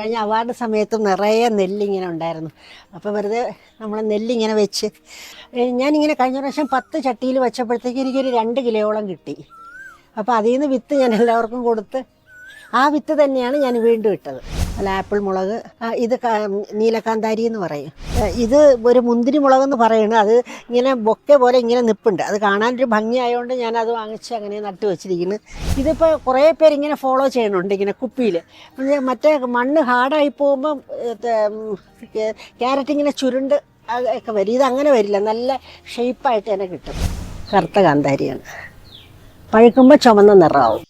കഴിഞ്ഞ അവാർഡ് സമയത്ത് നിറയെ നെല്ലിങ്ങനെ ഉണ്ടായിരുന്നു. അപ്പോൾ വെറുതെ നമ്മൾ നെല്ലിങ്ങനെ വെച്ച് ഞാനിങ്ങനെ കഴിഞ്ഞ പ്രാവശ്യം പത്ത് ചട്ടിയിൽ വെച്ചപ്പോഴത്തേക്ക് എനിക്കൊരു രണ്ട് കിലോയോളം കിട്ടി. അപ്പോൾ അതിൽ നിന്ന് വിത്ത് ഞാൻ എല്ലാവർക്കും കൊടുത്ത് ആ വിത്ത് തന്നെയാണ് ഞാൻ വീണ്ടും ഇട്ടത്. അല്ല ആപ്പിൾ മുളക്. ഇത് നീലക്കാന്താരി എന്ന് പറയും. ഇത് ഒരു മുന്തിരി മുളക് എന്ന് പറയുന്നത് അത് ഇങ്ങനെ ബൊക്കെ പോലെ ഇങ്ങനെ നിപ്പുണ്ട്. അത് കാണാൻ കാണാനൊരു ഭംഗിയായതുകൊണ്ട് ഞാൻ അത് വാങ്ങിച്ച് അങ്ങനെ നട്ടു വെച്ചിരിക്കുന്നു. ഇതിപ്പോൾ കുറേ പേര് ഇങ്ങനെ ഫോളോ ചെയ്യണുണ്ട് ഇങ്ങനെ കുപ്പിയിൽ മറ്റേ മണ്ണ് ഹാർഡായി പോകുമ്പം ക്യാരറ്റ് ഇങ്ങനെ ചുരുണ്ട് ഒക്കെ വരും. ഇത് അങ്ങനെ വരില്ല. നല്ല ഷേപ്പായിട്ട് തന്നെ കിട്ടും. കറുത്ത കാന്താരിയാണ്. പഴുക്കുമ്പോൾ ചുമന്ന നിറമാവും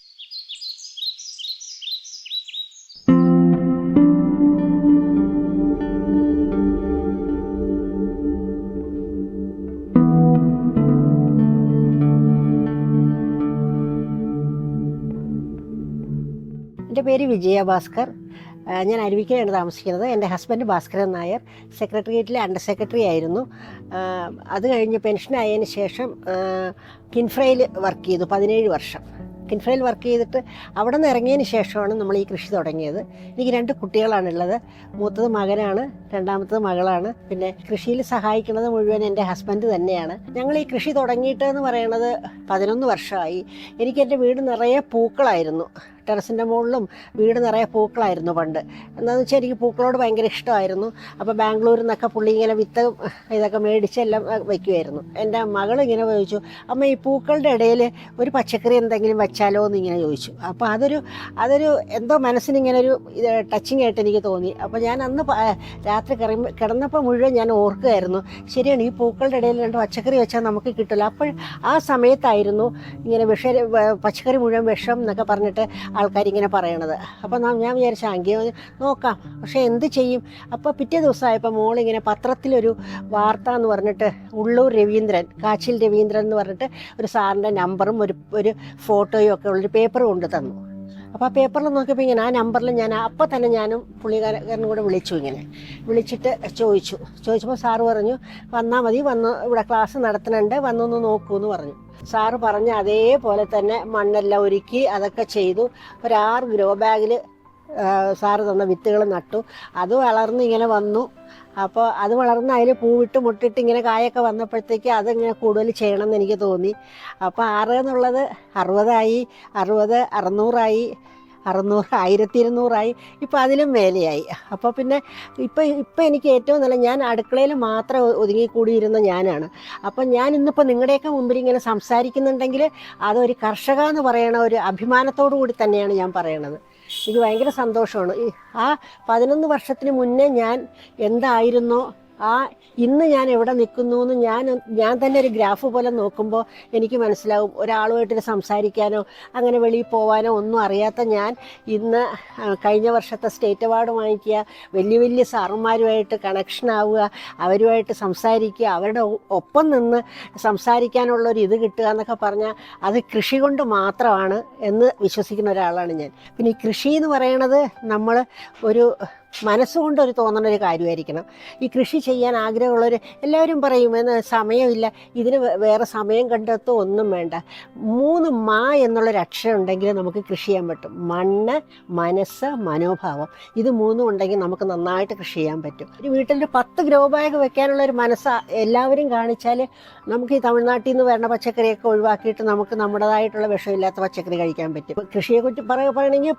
എന്റെ പേര് വിജയ ഭാസ്കർ. ആ, ഞാൻ അരുവിക്കലാണ് താമസിക്കുന്നത്. എന്റെ ഹസ്ബൻഡ് ഭാസ്കരൻ നായർ. സെക്രട്ടേറിയറ്റിലെ അണ്ടർ സെക്രട്ടറി ആയിരുന്നു. അത് കഴിഞ്ഞ് പെൻഷനായതിനു ശേഷം കിൻഫ്രയിൽ വർക്ക് ചെയ്തു പതിനേഴ് വർഷം. കിൻഫ്രയിൽ വർക്ക് ചെയ്തിട്ട് അവിടെ നിന്ന് ഇറങ്ങിയതിന് ശേഷമാണ് നമ്മൾ ഈ കൃഷി തുടങ്ങിയത്. എനിക്ക് രണ്ട് കുട്ടികളാണുള്ളത്. മൂത്തത് മകനാണ് രണ്ടാമത്തത് മകളാണ്. പിന്നെ കൃഷിയിൽ സഹായിക്കുന്നത് മുഴുവൻ എന്റെ ഹസ്ബൻഡ് തന്നെയാണ്. ഞങ്ങൾ ഈ കൃഷി തുടങ്ങിയിട്ട് എന്ന് പറയുന്നത് പതിനൊന്ന് വർഷമായി. എനിക്ക് എന്റെ വീട് നിറയെ പൂക്കളായിരുന്നു. ടെറസിന്റെ മുകളിലും വീട് നിറയെ പൂക്കളായിരുന്നു പണ്ട്. എന്താണെന്ന് വെച്ചാൽ എനിക്ക് പൂക്കളോട് ഭയങ്കര ഇഷ്ടമായിരുന്നു. അപ്പോൾ ബാംഗ്ലൂരിൽ നിന്നൊക്കെ പുള്ളി ഇങ്ങനെ വിത്ത് ഇതൊക്കെ മേടിച്ചെല്ലാം വയ്ക്കുമായിരുന്നു എന്റെ മകൾ ഇങ്ങനെ ചോദിച്ചു അമ്മ ഈ പൂക്കളുടെ ഇടയിൽ ഒരു പച്ചക്കറി എന്തെങ്കിലും വെച്ചാലോ? എന്ന് ഇങ്ങനെ ചോദിച്ചു. അപ്പോൾ അതൊരു അതൊരു എന്തോ മനസ്സിന് ഇങ്ങനെ ഒരു ഇത് ടച്ചിങ് ആയിട്ട് എനിക്ക് തോന്നി. അപ്പോൾ ഞാൻ അന്ന് രാത്രി കറി കിടന്നപ്പോൾ മുഴുവൻ ഞാൻ ഓർക്കുമായിരുന്നു ശരിയാണ് ഈ പൂക്കളുടെ ഇടയിൽ രണ്ട് പച്ചക്കറി വെച്ചാൽ നമുക്ക് കിട്ടില്ല അപ്പോൾ ആ സമയത്തായിരുന്നു ഇങ്ങനെ വിഷ പച്ചക്കറി മുഴുവൻ വിഷം എന്നൊക്കെ പറഞ്ഞിട്ട് ആൾക്കാരിങ്ങനെ പറയണത്. അപ്പോൾ ഞാൻ വിചാരിച്ച അങ്കി നോക്കാം. പക്ഷേ എന്ത് ചെയ്യും? അപ്പോൾ പിറ്റേ ദിവസമായപ്പോൾ മോളിങ്ങനെ പത്രത്തിലൊരു വാർത്ത എന്ന് പറഞ്ഞിട്ട് ഉള്ളൂർ രവീന്ദ്രൻ കാച്ചിൽ രവീന്ദ്രൻ എന്ന് പറഞ്ഞിട്ട് ഒരു സാറിന്റെ നമ്പറും ഒരു ഒരു ഫോട്ടോയും ഒക്കെ ഉള്ളൊരു പേപ്പറും കൊണ്ട് തന്നു. അപ്പോൾ ആ പേപ്പറിൽ നോക്കിയപ്പോൾ ഇങ്ങനെ ആ നമ്പറിൽ ഞാൻ അപ്പം തന്നെ ഞാനും പുള്ളിക്കാരനും കൂടെ വിളിച്ചു ഇങ്ങനെ. വിളിച്ചിട്ട് ചോദിച്ചു. ചോദിച്ചപ്പോൾ സാറ് പറഞ്ഞു വന്നാൽ മതി വന്ന് ഇവിടെ ക്ലാസ് നടത്തുന്നുണ്ട് വന്നൊന്ന് നോക്കൂ എന്ന് പറഞ്ഞു. സാറ് പറഞ്ഞ അതേപോലെ തന്നെ മണ്ണെല്ലാം ഒരുക്കി അതൊക്കെ ചെയ്തു. ഒരാറ് ഗ്രോ ബാഗിൽ സാറ് തന്ന വിത്തുകൾ നട്ടു. അത് വളർന്ന് ഇങ്ങനെ വന്നു. അപ്പോൾ അത് വളർന്ന് അതിൽ പൂവിട്ട് മുട്ടിട്ട് ഇങ്ങനെ കായൊക്കെ വന്നപ്പോഴത്തേക്ക് അതിങ്ങനെ കൂടുതൽ ചെയ്യണം എന്ന് എനിക്ക് തോന്നി. അപ്പോൾ ആറ് എന്നുള്ളത് അറുപതായി അറുപത് അറുന്നൂറായി അറുന്നൂറ് ആയിരത്തി ഇരുന്നൂറായി ഇപ്പോൾ അതിലും മേലെയായി. അപ്പോൾ പിന്നെ ഇപ്പം ഇപ്പം എനിക്ക് ഏറ്റവും നല്ല ഞാൻ അടുക്കളയിൽ മാത്രം ഒതുങ്ങിക്കൂടിയിരുന്ന ഞാനാണ്. അപ്പം ഞാൻ ഇന്നിപ്പോൾ നിങ്ങളുടെയൊക്കെ മുമ്പിൽ ഇങ്ങനെ സംസാരിക്കുന്നുണ്ടെങ്കിൽ അതൊരു കർഷക എന്ന് പറയണ ഒരു അഭിമാനത്തോടു കൂടി തന്നെയാണ് ഞാൻ പറയണത്. എനിക്ക് ഭയങ്കര സന്തോഷമാണ്. ഈ ആ പതിനൊന്ന് വർഷത്തിന് മുന്നേ ഞാൻ എന്തായിരുന്നോ ആ ഇന്ന് ഞാൻ എവിടെ നിൽക്കുന്നു എന്ന് ഞാൻ ഞാൻ തന്നെ ഒരു ഗ്രാഫ് പോലെ നോക്കുമ്പോൾ എനിക്ക് മനസ്സിലാവും. ഒരാളുമായിട്ട് സംസാരിക്കാനോ അങ്ങനെ വെളിയിൽ പോകാനോ ഒന്നും അറിയാത്ത ഞാൻ ഇന്ന് കഴിഞ്ഞ വർഷത്തെ സ്റ്റേറ്റ് അവാർഡ് വാങ്ങിക്കുക വലിയ വലിയ സാറുമാരുമായിട്ട് കണക്ഷൻ ആവുക അവരുമായിട്ട് സംസാരിക്കുക അവരുടെ ഒപ്പം നിന്ന് സംസാരിക്കാനുള്ള ഒരു ഇത് കിട്ടുക എന്നൊക്കെ പറഞ്ഞാൽ അത് കൃഷി കൊണ്ട് മാത്രമാണ് എന്ന് വിശ്വസിക്കുന്ന ഒരാളാണ് ഞാൻ. പിന്നെ ഈ കൃഷി എന്ന് പറയണത് നമ്മൾ ഒരു മനസ്സുകൊണ്ട് ഒരു തോന്നുന്ന ഒരു കാര്യമായിരിക്കണം. ഈ കൃഷി ചെയ്യാൻ ആഗ്രഹമുള്ളവർ എല്ലാവരും പറയും എന്ന് സമയമില്ല ഇതിന് വേറെ സമയം കണ്ടെത്തോ ഒന്നും വേണ്ട. മൂന്ന് മാ എന്നുള്ള അക്ഷരം ഉണ്ടെങ്കിൽ നമുക്ക് കൃഷി ചെയ്യാൻ പറ്റും. മണ്ണ് മനസ്സ് മനോഭാവം. ഇത് മൂന്നും ഉണ്ടെങ്കിൽ നമുക്ക് നന്നായിട്ട് കൃഷി ചെയ്യാൻ പറ്റും. ഒരു വീട്ടിൽ പത്ത് ഗ്രോ ബാഗ് വെക്കാനുള്ള ഒരു മനസ്സ് എല്ലാവരും കാണിച്ചാൽ നമുക്ക് ഈ തമിഴ്നാട്ടിൽ നിന്ന് വരുന്ന പച്ചക്കറിയൊക്കെ ഒഴിവാക്കിയിട്ട് നമുക്ക് നമ്മുടേതായിട്ടുള്ള വിഷമില്ലാത്ത പച്ചക്കറി കഴിക്കാൻ പറ്റും. കൃഷിയെക്കുറിച്ച് പറയുക പറയണമെങ്കിൽ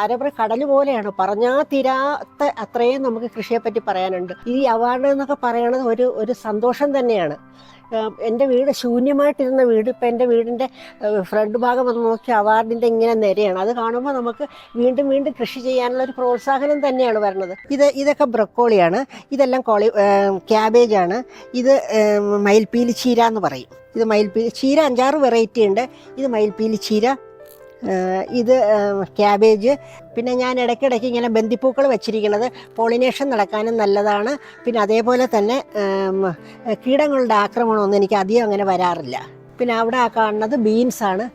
ആരപ്പുറ കടൽ പോലെയാണ്. പറഞ്ഞാൽ തീരാത്ത അത്രയും നമുക്ക് കൃഷിയെപ്പറ്റി പറയാനുണ്ട്. ഈ അവാർഡ് എന്നൊക്കെ പറയണത് ഒരു ഒരു സന്തോഷം തന്നെയാണ്. എന്റെ വീട് ശൂന്യമായിട്ടിരുന്ന വീട് ഇപ്പം എന്റെ വീടിന്റെ ഫ്രണ്ട് ഭാഗം വന്ന് നോക്കി അവാർഡിന്റെ ഇങ്ങനെ നിരയാണ്. അത് കാണുമ്പോൾ നമുക്ക് വീണ്ടും വീണ്ടും കൃഷി ചെയ്യാനുള്ള ഒരു പ്രോത്സാഹനം തന്നെയാണ് വരുന്നത് ഇത് ഇതൊക്കെ ബ്രക്കോളിയാണ്. ഇതെല്ലാം കോളി ക്യാബേജാണ്. ഇത് മയിൽപ്പീലി ചീര എന്ന് പറയും. ഇത് മയിൽപ്പീലി ചീര അഞ്ചാറ് വെറൈറ്റി ഉണ്ട് ഇത് മയിൽപ്പീലി ചീര ഇത് ക്യാബേജ് പിന്നെ ഞാൻ ഇടയ്ക്കിടയ്ക്ക് ഇങ്ങനെ ബന്ദിപ്പൂക്കൾ വെച്ചിരിക്കുന്നത് പോളിനേഷൻ നടക്കാനും നല്ലതാണ്. പിന്നെ അതേപോലെ തന്നെ കീടങ്ങളുടെ ആക്രമണമൊന്നും എനിക്ക് അധികം അങ്ങനെ വരാറില്ല. പിന്നെ അവിടെ കാണുന്നത് ബീൻസാണ്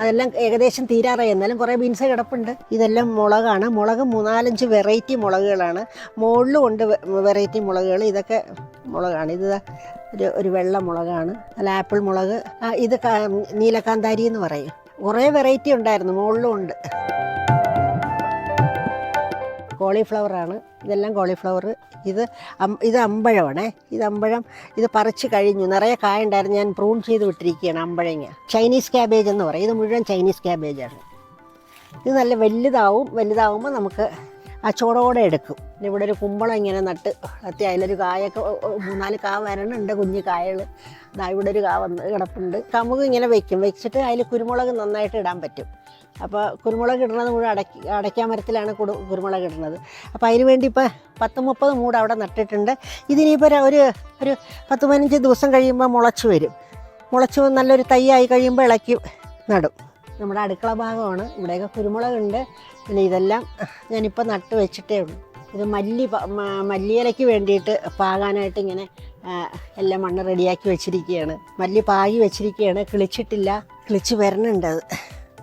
അതെല്ലാം ഏകദേശം തീരാറായി. എന്നാലും കുറേ ബീൻസ് കിടപ്പുണ്ട്. ഇതെല്ലാം മുളകാണ്. മുളക് മൂന്നാലഞ്ച് വെറൈറ്റി മുളകുകളാണ്. മുകളിലും ഉണ്ട് വെറൈറ്റി മുളകുകൾ. ഇതൊക്കെ മുളകാണ്. ഇത് ഒരു ഒരു വെള്ള മുളകാണ്. അല്ല ആപ്പിൾ മുളക്. ഇത് നീലക്കാന്താരി എന്ന് പറയും. കുറേ വെറൈറ്റി ഉണ്ടായിരുന്നു. മുകളിലും ഉണ്ട്. കോളിഫ്ലവറാണ് ഇതെല്ലാം കോളിഫ്ലവർ ഇത് ഇത് അമ്പഴമാണേ. ഇത് അമ്പഴം ഇത് പറിച്ച് കഴിഞ്ഞു. നിറയെ കായ ഉണ്ടായിരുന്നു. ഞാൻ പ്രൂൺ ചെയ്ത് വിട്ടിരിക്കുകയാണ് അമ്പഴങ്ങ. ചൈനീസ് ക്യാബേജ് എന്ന് പറയും. ഇത് മുഴുവൻ ചൈനീസ് ക്യാബേജാണ് ഇത് നല്ല വലുതാവും. വലുതാവുമ്പോൾ നമുക്ക് ആ ചോടോടെ എടുക്കും. ഇവിടെ ഒരു കുമ്പളം ഇങ്ങനെ നട്ട് അത്യ അതിലൊരു കായൊക്കെ മൂന്നാൽ കാ വരണുണ്ട് കുഞ്ഞു കായകൾ. ഇതാ ഇവിടെ ഒരു കാ വന്ന് കിടപ്പുണ്ട്. കമുക് ഇങ്ങനെ വെക്കും. വെച്ചിട്ട് അതിൽ കുരുമുളക് നന്നായിട്ട് ഇടാൻ പറ്റും. അപ്പോൾ കുരുമുളക് ഇടുന്നത് മുഴുവൻ അടക്കി അടയ്ക്കാൻ മരത്തിലാണ് കുടു കുരുമുളക് ഇടുന്നത്. അപ്പോൾ അതിന് വേണ്ടി ഇപ്പോൾ പത്ത് മുപ്പത് മൂട് അവിടെ നട്ടിട്ടുണ്ട്. ഇതിനിപ്പോൾ ഒരു- ഒരു പത്ത് പതിനഞ്ച് ദിവസം കഴിയുമ്പോൾ മുളച്ച് വരും. മുളച്ച് നല്ലൊരു തൈയായി കഴിയുമ്പോൾ ഇളക്കി നടും. നമ്മുടെ അടുക്കള ഭാഗമാണ്. ഇവിടെയൊക്കെ കുരുമുളകുണ്ട്. പിന്നെ ഇതെല്ലാം ഞാനിപ്പോൾ നട്ട് വെച്ചിട്ടേ ഉള്ളൂ. ഇത് മല്ലി മല്ലിയിലയ്ക്ക് വേണ്ടിയിട്ട് പാകാനായിട്ട് ഇങ്ങനെ എല്ലാം മണ്ണ് റെഡിയാക്കി വെച്ചിരിക്കുകയാണ്. മല്ലി പാകി വെച്ചിരിക്കുകയാണ്. കിളിച്ചിട്ടില്ല. കിളിച്ച് വരണുണ്ട് അത്.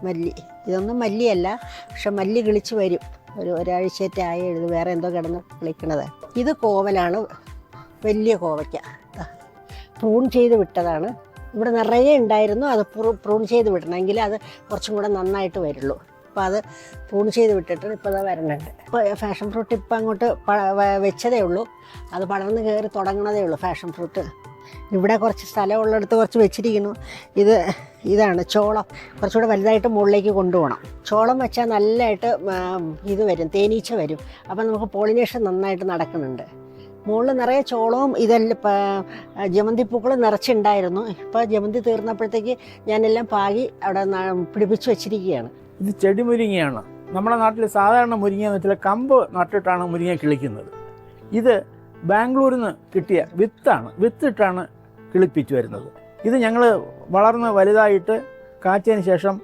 മല്ലി. ഇതൊന്നും മല്ലിയല്ല. പക്ഷെ മല്ലി കിളിച്ച് വരും. ഒരു ഒരാഴ്ചയൊക്കെ ആയി ഇത് വേറെ എന്തോ കിടന്ന് കിളിക്കണത്. ഇത് കോവലാണ്. വലിയ കോവയ്ക്ക. പ്രൂൺ ചെയ്ത് വിട്ടതാണ്. ഇവിടെ നിറയെ ഉണ്ടായിരുന്നു. അത് പ്രൂ- പ്രൂൺ ചെയ്ത് വിടണമെങ്കിൽ അത് കുറച്ചും കൂടെ നന്നായിട്ട് വരുള്ളൂ. അപ്പോൾ അത് പ്രൂൺ ചെയ്ത് വിട്ടിട്ട് ഇപ്പോൾ അത് വരണുണ്ട് ഇപ്പോൾ ഫാഷൻ ഫ്രൂട്ട് ഇപ്പം അങ്ങോട്ട് വെച്ചതേ ഉള്ളൂ. അത് പടർന്ന് കയറി തുടങ്ങണതേ ഉള്ളൂ ഫാഷൻ ഫ്രൂട്ട് ഇവിടെ കുറച്ച് സ്ഥലമുള്ളിടത്ത് കുറച്ച് വെച്ചിരിക്കുന്നു. ഇത് ഇതാണ് ചോളം. കുറച്ചുകൂടെ വലുതായിട്ട് മുകളിലേക്ക് കൊണ്ടുപോകണം. ചോളം വെച്ചാൽ നല്ലതായിട്ട് ഇത് വരും. തേനീച്ച വരും. അപ്പം നമുക്ക് പോളിനേഷൻ നന്നായിട്ട് നടക്കുന്നുണ്ട്. മുകളിൽ നിറയെ ചോളവും ഇതെല്ലാം ഇപ്പം ജമന്തി നിറച്ചുണ്ടായിരുന്നു. ഇപ്പോൾ ജമന്തി തീർന്നപ്പോഴത്തേക്ക് ഞാനെല്ലാം പാകി അവിടെ പിടിപ്പിച്ച് വെച്ചിരിക്കുകയാണ്. ഇത് ചെടി മുരിങ്ങയാണ്. നമ്മുടെ നാട്ടിൽ സാധാരണ മുരിങ്ങ എന്ന് വെച്ചാൽ കമ്പ് നട്ടിട്ടാണ് മുരിങ്ങ കിളിക്കുന്നത്. ഇത് ബാംഗ്ലൂരിൽ നിന്ന് കിട്ടിയ വിത്താണ്. വിത്തിട്ടാണ് കിളിപ്പിച്ച് വരുന്നത്. ഇത് ഞങ്ങൾ വളർന്ന് വലുതായിട്ട് കാച്ചതിന് ശേഷം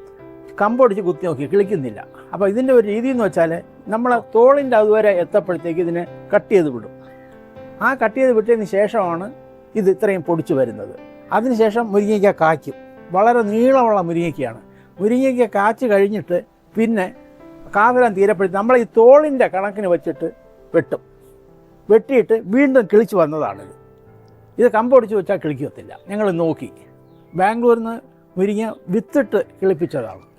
കമ്പൊടിച്ച് കുത്തി നോക്കി കിളിക്കുന്നില്ല. അപ്പോൾ ഇതിന്റെ ഒരു രീതി എന്ന് വെച്ചാൽ നമ്മളെ തോളിന്റെ അതുവരെ എത്തപ്പോഴത്തേക്ക് ഇതിനെ കട്ട് ചെയ്ത് വിടും. ആ കട്ട് ചെയ്ത് വിട്ടതിന് ശേഷമാണ് ഇത് ഇത്രയും പൊടിച്ചു വരുന്നത്. അതിനുശേഷം മുരിങ്ങയ്ക്ക കായ്ക്കും. വളരെ നീളമുള്ള മുരിങ്ങയ്ക്കയാണ്. മുരിങ്ങയ്ക്ക കാച്ച് കഴിഞ്ഞിട്ട് പിന്നെ കാവലം തീരപ്പെടുത്തി നമ്മൾ ഈ തോളിന്റെ കണക്കിന് വെച്ചിട്ട് വെട്ടും. വെട്ടിയിട്ട് വീണ്ടും കിളിച്ച് വന്നതാണിത്. ഇത് കമ്പൊടിച്ച് വെച്ചാൽ കിളിക്കത്തില്ല. ഞങ്ങൾ നോക്കി. ബാംഗ്ലൂരിൽ നിന്ന് മുരിങ്ങ വിത്തിട്ട് കിളിപ്പിച്ചതാണ്.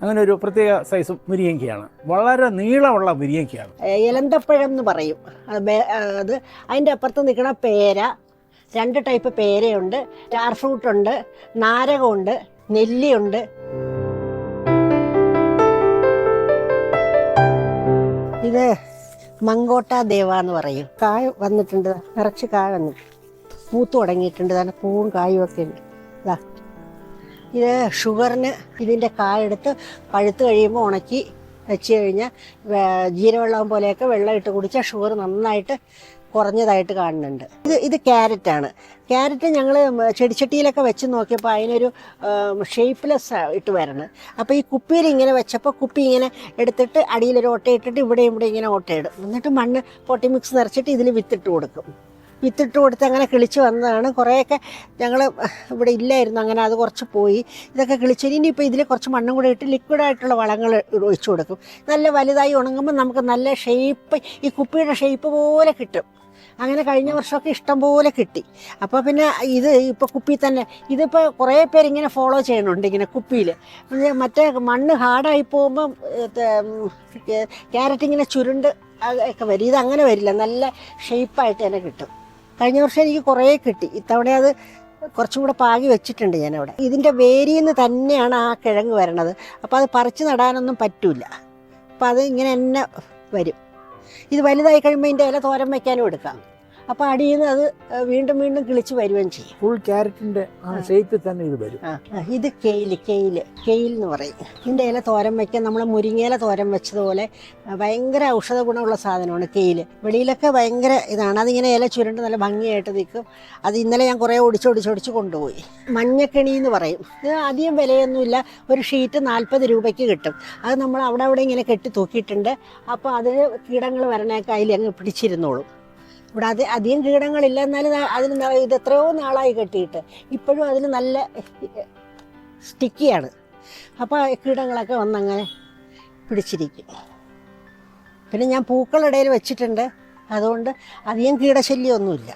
അങ്ങനെ ഒരു പ്രത്യേക സൈസ് മുരിയങ്കിയാണ് വളരെ നീളമുള്ള മുരിയങ്കിയാണ് ഇലന്തപ്പഴം എന്ന് പറയും. അത് അതിന്റെ അപ്പുറത്ത് നിൽക്കുന്ന പേര രണ്ട് ടൈപ്പ് പേരയുണ്ട്. സ്റ്റാർ ഫ്രൂട്ട് ഉണ്ട് നാരകമുണ്ട് നെല്ലിയുണ്ട്. ഇത് മങ്കോട്ട ദേവ എന്ന് പറയും. കായ വന്നിട്ടുണ്ട് നിറച്ച് കായ വന്നിട്ടുണ്ട്. പൂത്ത് തുടങ്ങിയിട്ടുണ്ട് തന്നെ പൂവും കായും ഒക്കെ ഉണ്ട്. ഇതാ ഷുഗറിന് ഇതിന്റെ കായെടുത്ത് പഴുത്ത് കഴിയുമ്പോൾ ഉണക്കി വെച്ച് കഴിഞ്ഞാൽ ജീരവെള്ളം പോലെയൊക്കെ വെള്ളം ഇട്ട് കുടിച്ചാൽ ഷുഗർ നന്നായിട്ട് കുറഞ്ഞതായിട്ട് കാണുന്നുണ്ട്. ഇത് ഇത് ക്യാരറ്റാണ്. ക്യാരറ്റ് ഞങ്ങൾ ചെടിച്ചട്ടിയിലൊക്കെ വെച്ച് നോക്കിയപ്പോൾ അതിനൊരു ഷേപ്പ്ലെസ് ഇട്ട് വരണം. അപ്പോൾ ഈ കുപ്പിയിൽ ഇങ്ങനെ വെച്ചപ്പോൾ കുപ്പി ഇങ്ങനെ എടുത്തിട്ട് അടിയിലൊരു ഓട്ടയിട്ടിട്ട് ഇവിടെയും ഇവിടെ ഇങ്ങനെ ഓട്ടയിടും. എന്നിട്ട് മണ്ണ് പൊട്ടി മിക്സ് നിറച്ചിട്ട് ഇതിൽ വിത്തിട്ട് കൊടുക്കും. വിത്തിട്ട് കൊടുത്ത് അങ്ങനെ കിളിച്ച് വന്നതാണ്. കുറേയൊക്കെ ഞങ്ങൾ ഇവിടെ ഇല്ലായിരുന്നു അങ്ങനെ അത് കുറച്ച് പോയി. ഇതൊക്കെ കിളിച്ച് ഇനിയിപ്പോൾ ഇതിൽ കുറച്ച് മണ്ണും കൂടെ ഇട്ട് ലിക്വിഡായിട്ടുള്ള വളങ്ങൾ ഒഴിച്ചു കൊടുക്കും. നല്ല വലുതായി ഉണങ്ങുമ്പോൾ നമുക്ക് നല്ല ഷേപ്പ് ഈ കുപ്പിയുടെ ഷേപ്പ് പോലെ കിട്ടും. അങ്ങനെ കഴിഞ്ഞ വർഷമൊക്കെ ഇഷ്ടം പോലെ കിട്ടി. അപ്പോൾ പിന്നെ ഇത് ഇപ്പോൾ കുപ്പി തന്നെ ഇതിപ്പോൾ കുറേ പേര് ഇങ്ങനെ ഫോളോ ചെയ്യണുണ്ട് ഇങ്ങനെ കുപ്പിയിൽ മറ്റേ മണ്ണ് ഹാർഡായി പോകുമ്പം ക്യാരറ്റ് ഇങ്ങനെ ചുരുണ്ട് ഒക്കെ വരും. ഇത് അങ്ങനെ വരില്ല. നല്ല ഷേപ്പായിട്ട് തന്നെ കിട്ടും. കഴിഞ്ഞ വർഷം എനിക്ക് കുറേ കിട്ടി. ഇത്തവണ അത് കുറച്ചും കൂടെ പാകി വെച്ചിട്ടുണ്ട് ഞാൻ അവിടെ ഇതിന്റെ വേരിയിൽ നിന്ന് തന്നെയാണ് ആ കിഴങ്ങ് വരണത്. അപ്പോൾ അത് പറിച്ചു നടാനൊന്നും പറ്റില്ല അപ്പോൾ അത് ഇങ്ങനെ തന്നെ വരും. ഇത് വലുതായി കഴിയുമ്പോൾ ഇതിന്റെ ഇല തോരം വയ്ക്കാനും എടുക്കാം. അപ്പോൾ അടിയിൽ നിന്ന് അത് വീണ്ടും വീണ്ടും കിളിച്ച് വരികയും ചെയ്യും. ഫുൾ ക്യാരറ്റിന്റെ ആ ഷേപ്പിൽ തന്നെ ഇത് വരും. ഇത് കെയിൽ കെയിൽ കെയിൽ എന്ന് പറയും. ഇതിന്റെ ഇല തോരൻ വയ്ക്കാൻ നമ്മൾ മുരിങ്ങയില തോരൻ വെച്ചതുപോലെ ഭയങ്കര ഔഷധ ഗുണമുള്ള സാധനമാണ് കെയിൽ. വെളിയിലൊക്കെ ഭയങ്കര ഇതാണ്. അതിങ്ങനെ ഇല ചുരുണ്ട് നല്ല ഭംഗിയായിട്ട് നിൽക്കും. അത് ഇന്നലെ ഞാൻ കുറേ ഒടിച്ചൊടിച്ചൊടിച്ച് കൊണ്ടുപോയി. മഞ്ഞക്കെണി എന്ന് പറയും. ഇത് അധികം വിലയൊന്നുമില്ല. ഒരു ഷീറ്റ് നാൽപ്പത് രൂപയ്ക്ക് കിട്ടും. അത് നമ്മൾ അവിടെ അവിടെ ഇങ്ങനെ കെട്ടി തൂക്കിയിട്ടുണ്ട്. അപ്പോൾ അതിന് കീടങ്ങൾ വരണേക്കായി അങ്ങ് പിടിച്ചിരുന്നോളും. ഇവിടെ അത് അധികം കീടങ്ങളില്ല എന്നാലും അതിന് ഇത് എത്രയോ നാളായി കെട്ടിയിട്ട്. ഇപ്പോഴും അതിന് നല്ല സ്റ്റിക്കിയാണ്. അപ്പോൾ കീടങ്ങളൊക്കെ വന്നങ്ങനെ പിടിച്ചിരിക്കും. പിന്നെ ഞാൻ പൂക്കളിടയിൽ വെച്ചിട്ടുണ്ട്. അതുകൊണ്ട് അധികം കീടശല്യമൊന്നുമില്ല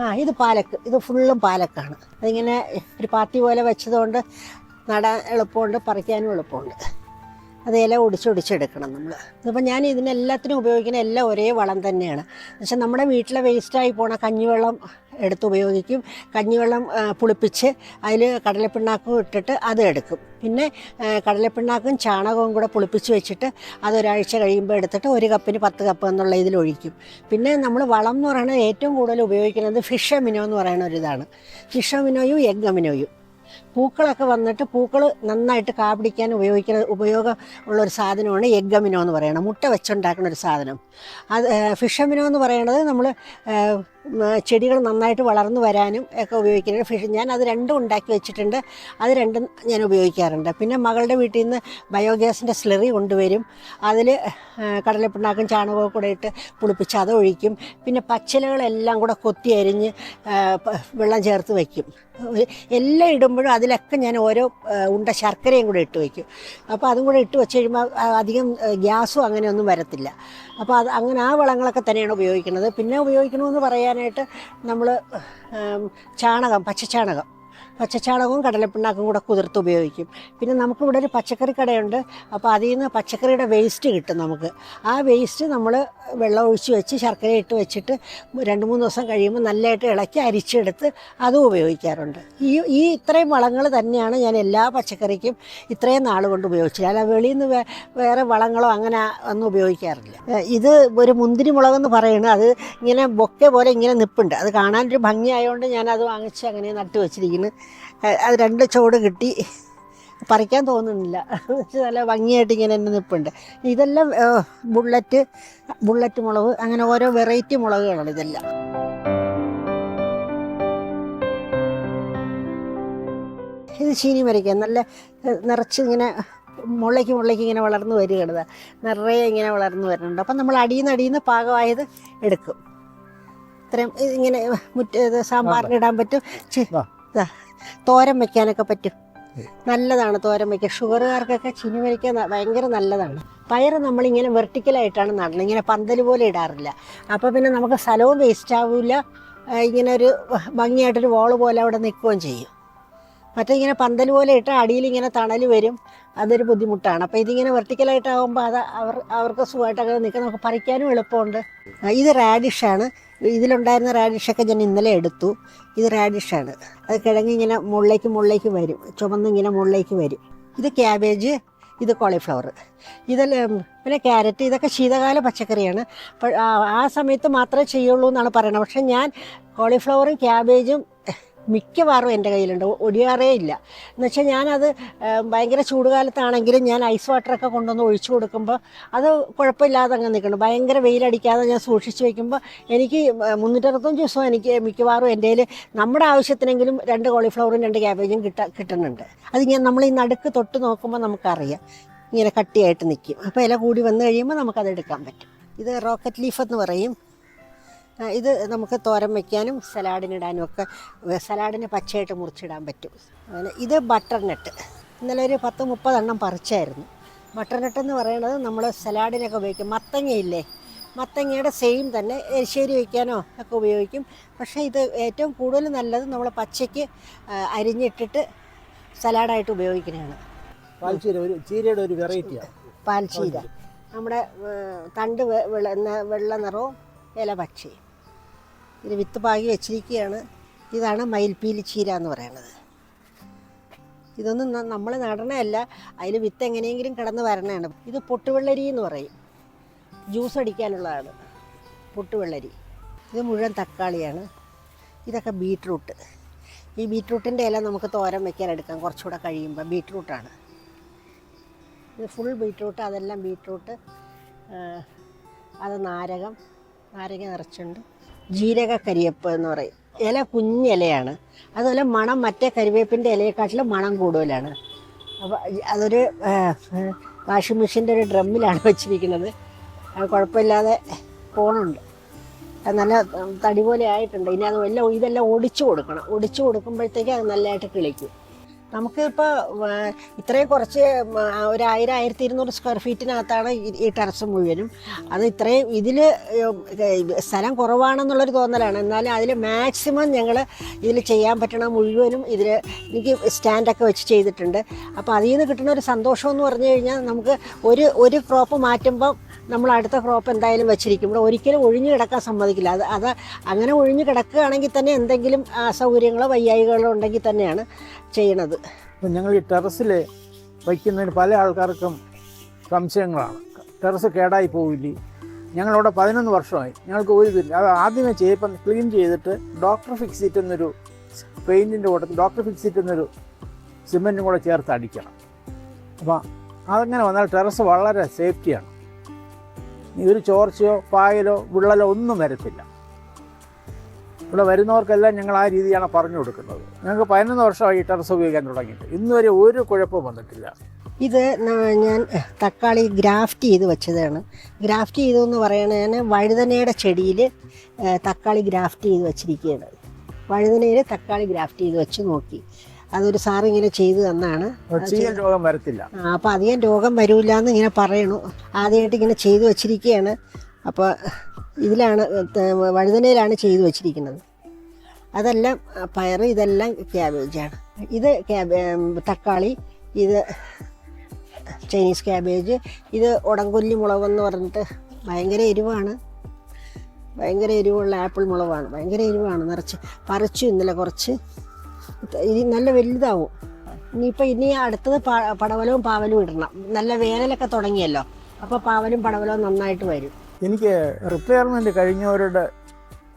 ആ ഇത് പാലക്ക് ഇത് ഫുള്ളും പാലക്കാണ്. അതിങ്ങനെ ഒരു പാത്തി പോലെ വെച്ചതുകൊണ്ട് നടാൻ എളുപ്പമുണ്ട് പറിക്കാനും എളുപ്പമുണ്ട്. അത് ഇല ഒടിച്ചൊടിച്ചെടുക്കണം നമ്മൾ. ഇതിപ്പോൾ ഞാൻ ഇതിനെല്ലാത്തിനും ഉപയോഗിക്കുന്ന എല്ലാം ഒരേ വളം തന്നെയാണ്. പക്ഷെ നമ്മുടെ വീട്ടിലെ വേസ്റ്റായി പോണ കഞ്ഞിവെള്ളം എടുത്ത് ഉപയോഗിക്കും. കഞ്ഞിവെള്ളം പുളിപ്പിച്ച് അതിൽ കടലപ്പിണ്ണാക്കും ഇട്ടിട്ട് അത് എടുക്കും. പിന്നെ കടലപ്പിണ്ണാക്കും ചാണകവും കൂടെ പുളിപ്പിച്ച് വെച്ചിട്ട് അതൊരാഴ്ച കഴിയുമ്പോൾ എടുത്തിട്ട് ഒരു കപ്പിന് പത്ത് കപ്പ് എന്നുള്ള ഇതിൽ ഒഴിക്കും. പിന്നെ നമ്മൾ വളം എന്ന് പറയുന്നത് ഏറ്റവും കൂടുതൽ ഉപയോഗിക്കുന്നത് ഫിഷ് അമിനോ എന്ന് പറയുന്ന ഒരു ഇതാണ് ഫിഷ് അമിനോയും എഗ് അമിനോയും. പൂക്കളൊക്കെ വന്നിട്ട് പൂക്കൾ നന്നായിട്ട് കാപിടിക്കാൻ ഉപയോഗിക്കുന്ന ഉപയോഗം ഉള്ള ഒരു സാധനമാണ് എഗ്ഗമിനോ എന്ന് പറയുന്നത്. മുട്ട വെച്ചുണ്ടാക്കുന്ന ഒരു സാധനം. അത് ഫിഷമിനോ എന്ന് പറയുന്നത് നമ്മൾ ചെടികൾ നന്നായിട്ട് വളർന്നു വരാനും ഒക്കെ ഉപയോഗിക്കുന്നത് ഫിഷ്. ഞാൻ അത് രണ്ടും ഉണ്ടാക്കി വെച്ചിട്ടുണ്ട്. അത് രണ്ടും ഞാൻ ഉപയോഗിക്കാറുണ്ട്. പിന്നെ മകളുടെ വീട്ടിൽ നിന്ന് ബയോഗ്യാസിന്റെ സ്ലറി കൊണ്ടുവരും. അതിൽ കടലപ്പിണ്ണാക്കും ചാണകവും കൂടെ ഇട്ട് പുളിപ്പിച്ച് അത് ഒഴിക്കും. പിന്നെ പച്ചിലകളെല്ലാം കൂടെ കൊത്തി അരിഞ്ഞ് വെള്ളം ചേർത്ത് വയ്ക്കും എല്ലാം ഇടുമ്പോഴും അതിലൊക്കെ ഞാൻ ഓരോ ഉണ്ട ശർക്കരയും കൂടെ ഇട്ട് വയ്ക്കും അപ്പോൾ അതും കൂടെ ഇട്ട് വെച്ച് കഴിയുമ്പോൾ അധികം ഗ്യാസും അങ്ങനെയൊന്നും വരത്തില്ല. അപ്പോൾ അത് അങ്ങനെ ആ വളങ്ങളൊക്കെ തന്നെയാണ് ഉപയോഗിക്കുന്നത്. പിന്നെ ഉപയോഗിക്കണമെന്ന് പറയാനായിട്ട് നമ്മൾ ചാണകം പച്ചച്ചാണകം. പച്ചച്ചാണകവും കടലപ്പിണ്ണാക്കും കൂടെ കുതിർത്ത് ഉപയോഗിക്കും. പിന്നെ നമുക്കിവിടെ ഒരു പച്ചക്കറി കടയുണ്ട്. അപ്പോൾ അതിൽ നിന്ന് പച്ചക്കറിയുടെ വേസ്റ്റ് കിട്ടും നമുക്ക്. ആ വേസ്റ്റ് നമ്മൾ വെള്ളം ഒഴിച്ച് വെച്ച് ശർക്കര ഇട്ട് വെച്ചിട്ട് രണ്ട് മൂന്ന് ദിവസം കഴിയുമ്പോൾ നല്ലതായിട്ട് ഇളക്കി അരിച്ചെടുത്ത് അതും ഉപയോഗിക്കാറുണ്ട്. ഈ ഈ ഇത്രയും വളങ്ങൾ തന്നെയാണ് ഞാൻ എല്ലാ പച്ചക്കറിക്കും ഇത്രയും നാൾ കൊണ്ട് ഉപയോഗിച്ചത്. അല്ല വെളിയിൽ നിന്ന് വേറെ വളങ്ങളോ അങ്ങനെ ഒന്നും ഉപയോഗിക്കാറില്ല. ഇത് ഒരു മുന്തിരി മുളകെന്ന് പറയുന്നത് അത് ഇങ്ങനെ ബൊക്കെ പോലെ ഇങ്ങനെ നിപ്പുണ്ട്. അത് കാണാൻ ഒരു ഭംഗിയായതുകൊണ്ട് ഞാൻ അത് വാങ്ങിച്ച് അങ്ങനെ നട്ടു വെച്ചിരിക്കുന്നു. അത് രണ്ട് ചോട് കിട്ടി. പറിക്കാൻ തോന്നുന്നില്ല. നല്ല ഭംഗിയായിട്ട് ഇങ്ങനെ തന്നെ നിൽപ്പുണ്ട് ഇതെല്ലാം ബുള്ളറ്റ് ബുള്ളറ്റ് മുളക് അങ്ങനെ ഓരോ വെറൈറ്റി മുളകുകളാണ് ഇതെല്ലാം. ഇത് ചീനി മരിക്കാൻ നല്ല നിറച്ച് ഇങ്ങനെ മുള്ളയ്ക്ക് മുള്ളയ്ക്ക് ഇങ്ങനെ വളർന്നു വരികയാണ്. നിറയെ ഇങ്ങനെ വളർന്നു വരുന്നുണ്ട്. അപ്പം നമ്മൾ അടിയിൽ നിന്ന് അടിയിൽ നിന്ന് പാകമായത് എടുക്കും. ഇത്രയും ഇങ്ങനെ മുറ്റ ഇത് സാമ്പാറിന് ഇടാൻ പറ്റും. തോരൻ വെക്കാനൊക്കെ പറ്റും. നല്ലതാണ് തോരൻ വയ്ക്കുക ഷുഗറുകാർക്കൊക്കെ ചിനി വയ്ക്കാൻ ഭയങ്കര നല്ലതാണ്. പയർ നമ്മളിങ്ങനെ വെർട്ടിക്കലായിട്ടാണ് നടണം ഇങ്ങനെ പന്തൽ പോലെ ഇടാറില്ല. അപ്പോൾ പിന്നെ നമുക്ക് സ്ഥലവും വേസ്റ്റ് ആവില്ല ഇങ്ങനെ ഒരു ഭംഗിയായിട്ടൊരു വോൾ പോലെ അവിടെ നിൽക്കുകയും ചെയ്യും. മറ്റേ ഇങ്ങനെ പന്തൽ പോലെ ഇട്ട് അടിയിൽ ഇങ്ങനെ തണൽ വരും. അതൊരു ബുദ്ധിമുട്ടാണ്. അപ്പോൾ ഇതിങ്ങനെ വെർട്ടിക്കലായിട്ടാകുമ്പോൾ അത് അവർ അവർക്ക് സുഖമായിട്ട് അങ്ങനെ നിൽക്കാൻ നമുക്ക് പറിക്കാനും എളുപ്പമുണ്ട്. ഇത് റാഡിഷാണ് ഇതിലുണ്ടായിരുന്ന റാഡിഷൊക്കെ ഞാൻ ഇന്നലെ എടുത്തു. ഇത് റാഡിഷാണ് അത് കിഴങ്ങ് ഇങ്ങനെ മുകളിലേക്ക് മുകളിലേക്ക് വരും. ചുമന്ന് ഇങ്ങനെ മുകളിലേക്ക് വരും. ഇത് ക്യാബേജ് ഇത് കോളിഫ്ലവർ ഇതെല്ലാം പിന്നെ ക്യാരറ്റ് ഇതൊക്കെ ശീതകാല പച്ചക്കറിയാണ്. ആ സമയത്ത് മാത്രമേ ചെയ്യുള്ളൂ എന്നാണ് പറയുന്നത്. പക്ഷേ ഞാൻ കോളിഫ്ലവറും ക്യാബേജും മിക്കവാറും എന്റെ കയ്യിലുണ്ട്. ഒടിയാറേ ഇല്ല. എന്നുവെച്ചാൽ ഞാനത് ആ, ഭയങ്കര ചൂടുകാലത്താണെങ്കിലും ഞാൻ ഐസ് വാട്ടറൊക്കെ കൊണ്ടുവന്ന് ഒഴിച്ചു കൊടുക്കുമ്പോൾ അത് കുഴപ്പമില്ലാതെ അങ്ങ് നിൽക്കണം ഭയങ്കര വെയിലടിക്കാതെ ഞാൻ സൂക്ഷിച്ച് വയ്ക്കുമ്പോൾ എനിക്ക് മുന്നൂറ്ററുപത്തഞ്ച് ദിവസം എനിക്ക് മിക്കവാറും എന്റെ നമ്മുടെ ആവശ്യത്തിനെങ്കിലും രണ്ട് കോളിഫ്ലവറും രണ്ട് ക്യാബേജും കിട്ട കിട്ടുന്നുണ്ട്. അത് ഞാൻ നമ്മൾ ഈ നടുക്ക് തൊട്ട് നോക്കുമ്പോൾ നമുക്കറിയാം. ഇങ്ങനെ കട്ടിയായിട്ട് നിൽക്കും അപ്പോൾ ഇല കൂടി വന്നു കഴിയുമ്പോൾ നമുക്കത് എടുക്കാൻ പറ്റും. ഇത് റോക്കറ്റ് ലീഫ് എന്ന് പറയും. ഇത് നമുക്ക് തോരൻ വയ്ക്കാനും സലാഡിനിടാനും ഒക്കെ സലാഡിന് പച്ചയായിട്ട് മുറിച്ചിടാൻ പറ്റും. ഇത് ബട്ടർനട്ട് ഇന്നലെ ഒരു പത്ത് മുപ്പതെണ്ണം പറിച്ചായിരുന്നു. ബട്ടർനട്ട് എന്ന് പറയുന്നത് നമ്മൾ സലാഡിനൊക്കെ ഉപയോഗിക്കും. മത്തങ്ങയില്ലേ? മത്തങ്ങയുടെ സെയിം തന്നെ. എരിശ്ശേരി വയ്ക്കാനോ ഒക്കെ ഉപയോഗിക്കും. പക്ഷേ ഇത് ഏറ്റവും കൂടുതൽ നല്ലത് നമ്മൾ പച്ചയ്ക്ക് അരിഞ്ഞിട്ടിട്ട് സലാഡായിട്ട് ഉപയോഗിക്കുന്നതാണ്. പാൽച്ചീര ഒരു ചീരയുടെ ഒരു വെറൈറ്റിയാണ് പാൽച്ചീര. നമ്മുടെ തണ്ട് വെള്ള വെള്ള നിറവും ഇല പക്ഷി ഇത് വിത്ത് പാകി വെച്ചിരിക്കുകയാണ്. ഇതാണ് മയിൽപ്പീലി ചീര എന്ന് പറയുന്നത്. ഇതൊന്നും നമ്മൾ നടണമല്ല അതിൽ വിത്ത് എങ്ങനെയെങ്കിലും കിടന്ന് വരണതാണ്. ഇത് പൊട്ടുവെള്ളരി എന്ന് പറയും. ജ്യൂസ് അടിക്കാനുള്ളതാണ്. പൊട്ടുവെള്ളരി. ഇത് മുഴുവൻ തക്കാളിയാണ്. ഇതൊക്കെ ബീട്രൂട്ട്. ഈ ബീട്രൂട്ടിന്റെ ഇല നമുക്ക് തോരൻ വെക്കാൻ എടുക്കാം. കുറച്ചുകൂടെ കഴിയുമ്പോൾ ബീട്രൂട്ടാണ്. ഇത് ഫുൾ ബീട്രൂട്ട്. അതെല്ലാം ബീട്രൂട്ട്. അത് നാരകം. നാരക നിറച്ചുണ്ട്. ജീരക കരിയപ്പ് എന്ന് പറയും. ഇല കുഞ്ഞിലയാണ് അതുപോലെ മണം മറ്റേ കരിവേപ്പിന്റെ ഇലയെക്കാട്ടിലും മണം കൂടുതലാണ്. അപ്പോൾ അതൊരു വാഷിംഗ് മെഷീന്റെ ഒരു ഡ്രമ്മിലാണ് വെച്ചിരിക്കുന്നത്. കുഴപ്പമില്ലാതെ പോണുണ്ട്. നല്ല തടി പോലെ ആയിട്ടുണ്ട്. ഇനി അത് എല്ലാം ഇതെല്ലാം ഒടിച്ചു കൊടുക്കണം. ഒടിച്ചു കൊടുക്കുമ്പോഴത്തേക്ക് അത് നല്ലതായിട്ട് കിളിക്കും. നമുക്കിപ്പോൾ ഇത്രയും കുറച്ച് ഒരു ആയിരം ആയിരത്തി ഇരുന്നൂറ് സ്ക്വയർ ഫീറ്റിനകത്താണ് ഈ- ടെറസ് മുഴുവനും. അത് ഇത്രയും ഇതിൽ സ്ഥലം കുറവാണെന്നുള്ളൊരു തോന്നലാണ്. എന്നാലും അതിൽ മാക്സിമം ഞങ്ങൾ ഇതിൽ ചെയ്യാൻ പറ്റണ മുഴുവനും ഇതിൽ എനിക്ക് സ്റ്റാൻഡൊക്കെ വെച്ച് ചെയ്തിട്ടുണ്ട്. അപ്പോൾ അതിൽ നിന്ന് കിട്ടുന്ന ഒരു സന്തോഷം എന്ന് പറഞ്ഞു കഴിഞ്ഞാൽ നമുക്ക് ഒരു ഒരു ക്രോപ്പ് മാറ്റുമ്പോൾ നമ്മൾ അടുത്ത ക്രോപ്പ് എന്തായാലും വെച്ചിരിക്കും. ഇവിടെ ഒരിക്കലും ഒഴിഞ്ഞു കിടക്കാൻ സമ്മതിക്കില്ല. അത് അത് അങ്ങനെ ഒഴിഞ്ഞു കിടക്കുകയാണെങ്കിൽ തന്നെ എന്തെങ്കിലും അസൗകര്യങ്ങളോ വയ്യായികളോ ഉണ്ടെങ്കിൽ തന്നെയാണ് ചെയ്യണത്. ഇപ്പം ഞങ്ങൾ ഈ ടെറസിൽ വയ്ക്കുന്നതിന് പല ആൾക്കാർക്കും സംശയങ്ങളാണ്. ടെറസ് കേടായി പോവില്ലേ? ഞങ്ങളവിടെ പതിനൊന്ന് വർഷമായി. ഞങ്ങൾക്ക് ഒരു ഇതില്ല അത് ആദ്യമേ ചെയ്യപ്പം ക്ലീൻ ചെയ്തിട്ട് ഡോക്ടർ ഫിക്സിറ്റ് എന്നൊരു പെയിന്റിന്റെ കൂട്ടത്തിൽ ഡോക്ടർ ഫിക്സിറ്റ് എന്നൊരു സിമെന്റും കൂടെ ചേർത്ത് അടിക്കണം. അപ്പം അതങ്ങനെ വന്നാൽ ടെറസ് വളരെ സേഫ്റ്റിയാണ്. ഒരു ചോർച്ചയോ പായലോ വിള്ളലോ ഒന്നും വരത്തില്ല. ഇവിടെ വരുന്നവർക്കെല്ലാം ഞങ്ങൾ ആ രീതിയാണ് പറഞ്ഞു കൊടുക്കുന്നത്. ഞങ്ങൾക്ക് പതിനൊന്ന് വർഷമായി ടെറസ് ഉപയോഗിക്കാൻ തുടങ്ങിയിട്ട്. ഇന്ന് വരെ ഒരു കുഴപ്പവും വന്നിട്ടില്ല. ഇത് ഞാൻ തക്കാളി ഗ്രാഫ്റ്റ് ചെയ്ത് വെച്ചതാണ്. ഗ്രാഫ്റ്റ് ചെയ്തതെന്ന് പറയണത് ഞാൻ വഴുതനയുടെ ചെടിയിൽ തക്കാളി ഗ്രാഫ്റ്റ് ചെയ്ത് വെച്ചിരിക്കുകയാണ്. വഴുതനയിൽ തക്കാളി ഗ്രാഫ്റ്റ് ചെയ്ത് വെച്ച് നോക്കി. അതൊരു സാർ ഇങ്ങനെ ചെയ്തു തന്നാണ്. രോഗം വരത്തില്ല. അപ്പോൾ അധികം രോഗം വരില്ല എന്ന് ഇങ്ങനെ പറയണു ആദ്യമായിട്ട് ഇങ്ങനെ ചെയ്തു വച്ചിരിക്കുകയാണ്. അപ്പോൾ ഇതിലാണ് വഴുതനയിലാണ് ചെയ്തു വച്ചിരിക്കുന്നത്. അതെല്ലാം പയർ ഇതെല്ലാം ഇതെല്ലാം ക്യാബേജാണ്. ഇത് ക്യാബേ തക്കാളി ഇത് ചൈനീസ് ക്യാബേജ് ഇത് ഉടങ്കൊല്ലി മുളകെന്ന് പറഞ്ഞിട്ട് ഭയങ്കര എരിവാണ്. ഭയങ്കര എരിവുള്ള ആപ്പിൾ മുളകാണ്. ഭയങ്കര എരിവാണ്. നിറച്ച് പറിച്ചു ഇന്നലെ കുറച്ച്. ഇത് നല്ല വലുതാവും. ഇനിയിപ്പോൾ ഇനി അടുത്തത് പടവലവും പാവലും ഇടണം. നല്ല വേനലൊക്കെ തുടങ്ങിയല്ലോ. അപ്പോൾ പാവലും പടവലവും നന്നായിട്ട് വരും. എനിക്ക് റിട്ടയർമെന്റ് കഴിഞ്ഞവരുടെ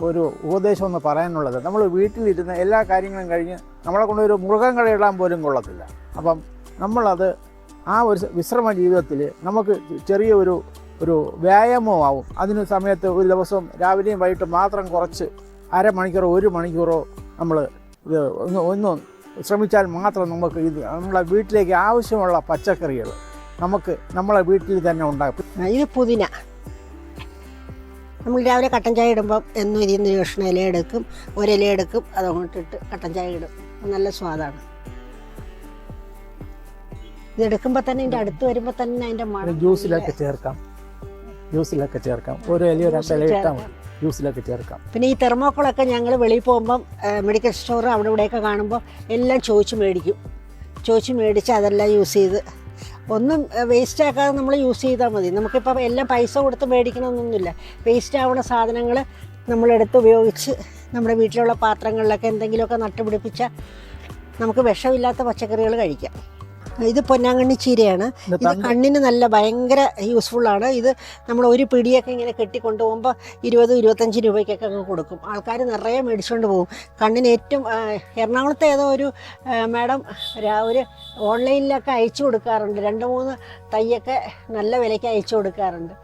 ഒരു ഉപദേശം ഒന്ന് പറയാനുള്ളത്. നമ്മൾ വീട്ടിലിരുന്ന എല്ലാ കാര്യങ്ങളും കഴിഞ്ഞ് നമ്മളെ കൊണ്ടൊരു മൃഗം കളയിടാൻ പോലും കൊള്ളത്തില്ല. അപ്പം നമ്മളത് ആ ഒരു വിശ്രമ ജീവിതത്തിൽ നമുക്ക് ചെറിയ ഒരു ഒരു ആവും. അതിന് സമയത്ത് ഒരു ദിവസം രാവിലെയും വൈകിട്ടും മാത്രം കുറച്ച് അരമണിക്കൂറോ ഒരു മണിക്കൂറോ നമ്മൾ ഇത് ഒന്ന് ഒന്ന് ശ്രമിച്ചാൽ മാത്രം നമുക്ക് ഇത് നമ്മളെ വീട്ടിലേക്ക് ആവശ്യമുള്ള പച്ചക്കറികൾ നമുക്ക് നമ്മളെ വീട്ടിൽ തന്നെ ഉണ്ടാക്കും. ഇത് പുതിന. നമ്മൾ രാവിലെ കട്ടൻ ചായ ഇടുമ്പോൾ എന്നും ഇതിൽ നിന്ന് കഷ്ണം ഇല എടുക്കും ഒരില എടുക്കും അതങ്ങോട്ടിട്ട് കട്ടൻ ചായ ഇടും. നല്ല സ്വാദാണ്. ഇത് എടുക്കുമ്പോൾ തന്നെ ഇതിന്റെ അടുത്ത് വരുമ്പോൾ തന്നെ അതിന്റെ മണം ജ്യൂസിലൊക്കെ ചേർക്കാം. ജ്യൂസിലൊക്കെ ചേർക്കാം. ഒരു ഇല ഒരു ഇട്ടാൽ മതി. ജ്യൂസിലൊക്കെ ചേർക്കാം. പിന്നെ ഈ തെർമോക്കോളൊക്കെ ഞങ്ങൾ വെളിയിൽ പോകുമ്പം മെഡിക്കൽ സ്റ്റോർ അവിടെ ഇവിടെയൊക്കെ കാണുമ്പോൾ എല്ലാം ചോദിച്ച് മേടിക്കും. ചോദിച്ച് മേടിച്ച് അതെല്ലാം യൂസ് ചെയ്ത്. ഒന്നും വേസ്റ്റ് ആക്കാതെ നമ്മൾ യൂസ് ചെയ്താൽ മതി. നമുക്കിപ്പോൾ എല്ലാം പൈസ കൊടുത്ത് മേടിക്കണമെന്നൊന്നുമില്ല. വേസ്റ്റ് ആവുന്ന സാധനങ്ങൾ നമ്മളെടുത്ത് ഉപയോഗിച്ച് നമ്മുടെ വീട്ടിലുള്ള പാത്രങ്ങളിലൊക്കെ എന്തെങ്കിലുമൊക്കെ നട്ടുപിടിപ്പിച്ചാൽ നമുക്ക് വിഷമില്ലാത്ത പച്ചക്കറികൾ കഴിക്കാം. ഇത് പൊന്നാങ്കണ്ണി ചീരയാണ്. ഇത് കണ്ണിന് നല്ല ഭയങ്കര യൂസ്ഫുള്ളാണ് ഇത് നമ്മൾ ഒരു പിടിയൊക്കെ ഇങ്ങനെ കെട്ടി കൊണ്ടുപോകുമ്പോൾ ഇരുപത് ഇരുപത്തഞ്ച് രൂപയ്ക്കൊക്കെ അങ്ങ് കൊടുക്കും. ആൾക്കാർ നിറയെ മേടിച്ചുകൊണ്ട് പോകും. കണ്ണിന് ഏറ്റവും എറണാകുളത്തെ ഏതോ ഒരു മാഡം ഒരു ഓൺലൈനിലൊക്കെ അയച്ചു കൊടുക്കാറുണ്ട്. രണ്ട് മൂന്ന് തൈയൊക്കെ നല്ല വിലയ്ക്ക് അയച്ചു കൊടുക്കാറുണ്ട്.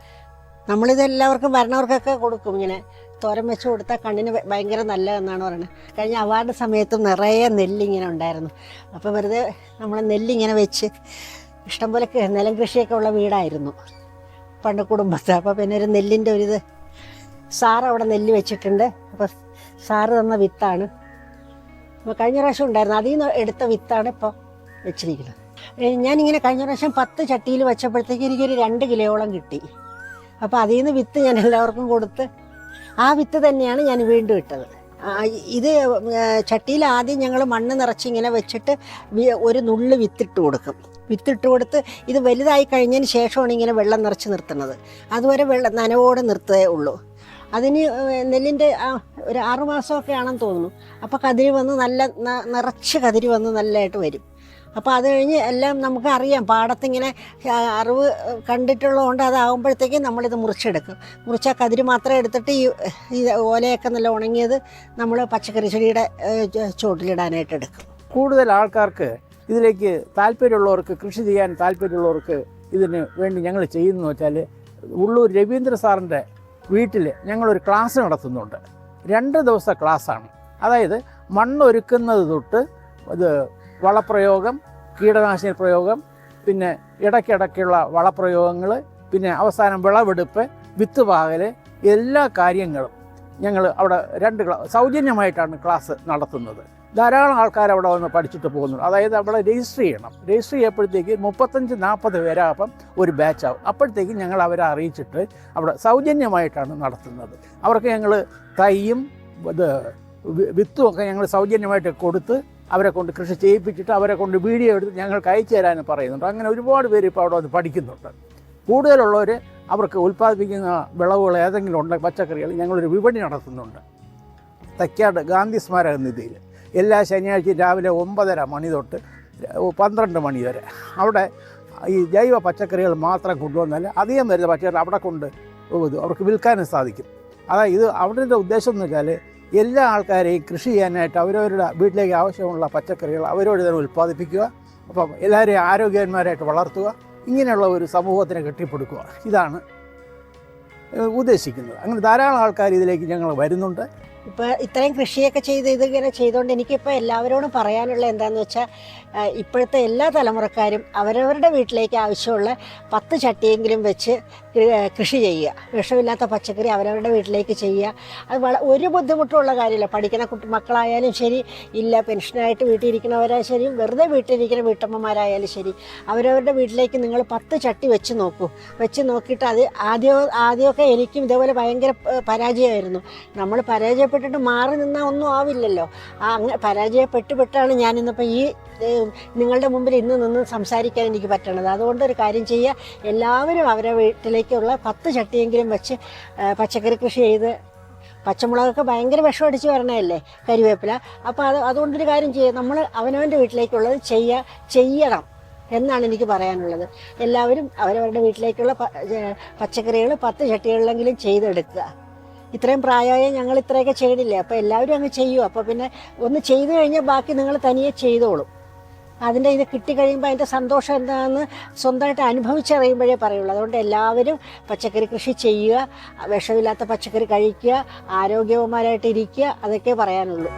നമ്മളിത് എല്ലാവർക്കും വരണവർക്കൊക്കെ കൊടുക്കും ഇങ്ങനെ. തോരൻ വെച്ച് കൊടുത്താൽ കണ്ണിന് ഭയങ്കര നല്ലതെന്നാണ് പറയുന്നത്. കഴിഞ്ഞ അവാർഡ് സമയത്തും നിറയെ നെല്ലിങ്ങനെ ഉണ്ടായിരുന്നു. അപ്പോൾ വെറുതെ നമ്മൾ നെല്ലിങ്ങനെ വെച്ച് ഇഷ്ടംപോലെ നിലം കൃഷിയൊക്കെ ഉള്ള വീടായിരുന്നു. പണ്ട് കുടുംബത്ത്. അപ്പോൾ പിന്നെ ഒരു നെല്ലിന്റെ ഒരു ഇത് സാറ് അവിടെ നെല്ല് വെച്ചിട്ടുണ്ട്. അപ്പോൾ സാറ് തന്ന വിത്താണ്. അപ്പോൾ കഴിഞ്ഞ പ്രാവശ്യം ഉണ്ടായിരുന്നു. അതിൽ നിന്ന് എടുത്ത വിത്താണ് ഇപ്പോൾ വെച്ചിരിക്കുന്നത്. ഞാനിങ്ങനെ കഴിഞ്ഞ പ്രാവശ്യം പത്ത് ചട്ടിയിൽ വെച്ചപ്പോഴത്തേക്ക് എനിക്കൊരു രണ്ട് കിലോയോളം കിട്ടി. അപ്പോൾ അതിൽ നിന്ന് വിത്ത് ഞാൻ എല്ലാവർക്കും കൊടുത്ത് ആ വിത്ത് തന്നെയാണ് ഞാൻ വീണ്ടും ഇട്ടത്. ഇത് ചട്ടിയിൽ ആദ്യം ഞങ്ങൾ മണ്ണ് നിറച്ച് ഇങ്ങനെ വെച്ചിട്ട് ഒരു നുള്ള് വിത്തിട്ട് കൊടുക്കും. വിത്തിട്ട് കൊടുത്ത് ഇത് വലുതായി കഴിഞ്ഞതിന് ശേഷമാണ് ഇങ്ങനെ വെള്ളം നിറച്ച് നിർത്തുന്നത്. അതുവരെ വെള്ളം നനവോടെ നിർത്തേ ഉള്ളൂ. അതിന് നെല്ലിന്റെ ഒരു ആറുമാസമൊക്കെ ആണെന്ന് തോന്നുന്നു. അപ്പോൾ കതിരി വന്ന് നല്ല നിറച്ച് കതിരി വന്ന് നല്ലതായിട്ട് വരും. അപ്പോൾ അത് കഴിഞ്ഞ് എല്ലാം നമുക്ക് അറിയാം. പാടത്തിങ്ങനെ അറിവ് കണ്ടിട്ടുള്ളതുകൊണ്ട് അതാകുമ്പോഴത്തേക്കും നമ്മളിത് മുറിച്ചെടുക്കും. മുറിച്ച കതിര് മാത്രം എടുത്തിട്ട് ഈ ഇത് ഓലയൊക്കെ നല്ല ഉണങ്ങിയത് നമ്മൾ പച്ചക്കറി ചെടിയുടെ ചുവട്ടിലിടാനായിട്ട് എടുക്കും. കൂടുതൽ ആൾക്കാർക്ക് ഇതിലേക്ക് താല്പര്യമുള്ളവർക്ക് കൃഷി ചെയ്യാൻ താല്പര്യമുള്ളവർക്ക് ഇതിന് വേണ്ടി ഞങ്ങൾ ചെയ്യുന്നു വെച്ചാൽ ഉള്ളൂർ രവീന്ദ്ര സാറിന്റെ വീട്ടിൽ ഞങ്ങളൊരു ക്ലാസ് നടത്തുന്നുണ്ട്. രണ്ട് ദിവസത്തെ ക്ലാസ്സാണ്. അതായത് മണ്ണൊരുക്കുന്നത് തൊട്ട് ഇത് വളപ്രയോഗം കീടനാശിനി പ്രയോഗം പിന്നെ ഇടയ്ക്കിടയ്ക്കുള്ള വളപ്രയോഗങ്ങൾ പിന്നെ അവസാനം വിളവെടുപ്പ് വിത്ത് പാകൽ എല്ലാ കാര്യങ്ങളും ഞങ്ങൾ അവിടെ രണ്ട് സൗജന്യമായിട്ടാണ് ക്ലാസ് നടത്തുന്നത്. ധാരാളം ആൾക്കാർ അവിടെ വന്ന് പഠിച്ചിട്ട് പോകുന്നുണ്ട്. അതായത് അവിടെ രജിസ്റ്റർ ചെയ്യണം. രജിസ്റ്റർ ചെയ്യുമ്പോഴത്തേക്ക് മുപ്പത്തഞ്ച് നാൽപ്പത് പേരാകുമ്പം ഒരു ബാച്ചാവും അപ്പോഴത്തേക്കും ഞങ്ങൾ അവരെ അറിയിച്ചിട്ട് അവിടെ സൗജന്യമായിട്ടാണ് നടത്തുന്നത്. അവർക്ക് ഞങ്ങൾ തൈയും ഇത് വിത്തുമൊക്കെ ഞങ്ങൾ സൗജന്യമായിട്ട് കൊടുത്ത് അവരെ കൊണ്ട് കൃഷി ചെയ്യിപ്പിച്ചിട്ട് അവരെ കൊണ്ട് വീഡിയോ എടുത്ത് ഞങ്ങൾക്ക് അയച്ചു തരാനും പറയുന്നുണ്ട്. അങ്ങനെ ഒരുപാട് പേര് ഇപ്പോൾ അവിടെ വന്ന് പഠിക്കുന്നുണ്ട്. കൂടുതലുള്ളവർ അവർക്ക് ഉൽപ്പാദിപ്പിക്കുന്ന വിളവുകൾ ഏതെങ്കിലും ഉണ്ട് പച്ചക്കറികൾ ഞങ്ങളൊരു വിപണി നടത്തുന്നുണ്ട്. തക്കാട് ഗാന്ധി സ്മാരക നിധിയിൽ. എല്ലാ ശനിയാഴ്ചയും രാവിലെ ഒമ്പതര മണി തൊട്ട് പന്ത്രണ്ട് മണി വരെ. അവിടെ ഈ ജൈവ പച്ചക്കറികൾ മാത്രം കൊണ്ടുവന്നാൽ അധികം വരുന്ന പച്ചക്കറി അവിടെ കൊണ്ട് അവർക്ക് വിൽക്കാനും സാധിക്കും. അതായത് അവിടെ ഉദ്ദേശം എന്ന് വെച്ചാൽ എല്ലാ ആൾക്കാരെയും കൃഷി ചെയ്യാനായിട്ട് അവരവരുടെ വീട്ടിലേക്ക് ആവശ്യമുള്ള പച്ചക്കറികൾ അവരോട് തന്നെ ഉൽപ്പാദിപ്പിക്കുക. അപ്പം എല്ലാവരെയും ആരോഗ്യവാന്മാരായിട്ട് വളർത്തുക. ഇങ്ങനെയുള്ള ഒരു സമൂഹത്തിനെ കെട്ടിപ്പടുക്കുക. ഇതാണ് ഉദ്ദേശിക്കുന്നത്. അങ്ങനെ ധാരാളം ആൾക്കാർ ഇതിലേക്ക് ഞങ്ങൾ വരുന്നുണ്ട്. ഇപ്പോൾ ഇത്രയും കൃഷിയൊക്കെ ചെയ്ത് ഇതിങ്ങനെ ചെയ്തുകൊണ്ട് എനിക്കിപ്പോൾ എല്ലാവരോടും പറയാനുള്ള എന്താണെന്ന് വെച്ചാൽ ഇപ്പോഴത്തെ എല്ലാ തലമുറക്കാരും അവരവരുടെ വീട്ടിലേക്ക് ആവശ്യമുള്ള പത്ത് ചട്ടിയെങ്കിലും വെച്ച് കൃഷി ചെയ്യുക. വിഷമില്ലാത്ത പച്ചക്കറി അവരവരുടെ വീട്ടിലേക്ക് ചെയ്യുക. അത് വള ഒരു ബുദ്ധിമുട്ടുള്ള കാര്യമില്ല. പഠിക്കുന്ന കുട്ടി മക്കളായാലും ശരി ഇല്ല പെൻഷനായിട്ട് വീട്ടിൽ ഇരിക്കുന്നവരായാലും ശരി വെറുതെ വീട്ടിലിരിക്കുന്ന വീട്ടമ്മമാരായാലും ശരി അവരവരുടെ വീട്ടിലേക്ക് നിങ്ങൾ പത്ത് ചട്ടി വെച്ച് നോക്കൂ. വെച്ച് നോക്കിയിട്ട് അത് ആദ്യം ആദ്യമൊക്കെ എനിക്കും ഇതേപോലെ ഭയങ്കര പരാജയമായിരുന്നു. നമ്മൾ പരാജയപ്പെട്ടിട്ട് മാറി നിന്നാൽ ഒന്നും ആവില്ലല്ലോ. ആ അങ്ങനെ പരാജയപ്പെട്ട് പെട്ടാണ് ഞാനിന്നിപ്പോൾ ഈ നിങ്ങളുടെ മുമ്പിൽ ഇന്ന് നിന്ന് സംസാരിക്കാൻ എനിക്ക് പറ്റണത്. അതുകൊണ്ട് ഒരു കാര്യം ചെയ്യുക എല്ലാവരും അവരെ വീട്ടിലേക്കുള്ള പത്ത് ചട്ടിയെങ്കിലും വെച്ച് പച്ചക്കറി കൃഷി ചെയ്ത് പച്ചമുളകൊക്കെ ഭയങ്കര വിഷം അടിച്ച് വരണതല്ലേ കരിവേപ്പില. അപ്പോൾ അത് അതുകൊണ്ടൊരു കാര്യം ചെയ്യുക നമ്മൾ അവനവന്റെ വീട്ടിലേക്കുള്ളത് ചെയ്യുക ചെയ്യണം എന്നാണ് എനിക്ക് പറയാനുള്ളത്. എല്ലാവരും അവരവരുടെ വീട്ടിലേക്കുള്ള പച്ചക്കറികൾ പത്ത് ചട്ടികളിലെങ്കിലും ചെയ്തെടുക്കുക. ഇത്രയും പ്രായമായ ഞങ്ങൾ ഇത്രയൊക്കെ ചെയ്യണില്ലേ അപ്പോൾ എല്ലാവരും അങ്ങ് ചെയ്യും. അപ്പോൾ പിന്നെ ഒന്ന് ചെയ്തു കഴിഞ്ഞാൽ ബാക്കി നിങ്ങൾ തനിയെ ചെയ്തോളും. അതിന്റെ ഇത് കിട്ടിക്കഴിയുമ്പോൾ അതിന്റെ സന്തോഷം എന്താണെന്ന് സ്വന്തമായിട്ട് അനുഭവിച്ചറിയുമ്പോഴേ പറയുള്ളൂ. അതുകൊണ്ട് എല്ലാവരും പച്ചക്കറി കൃഷി ചെയ്യുക വിഷമില്ലാത്ത പച്ചക്കറി കഴിക്കുക ആരോഗ്യവന്മാരായിട്ട് ഇരിക്കുക അതൊക്കെ പറയാനുള്ളൂ.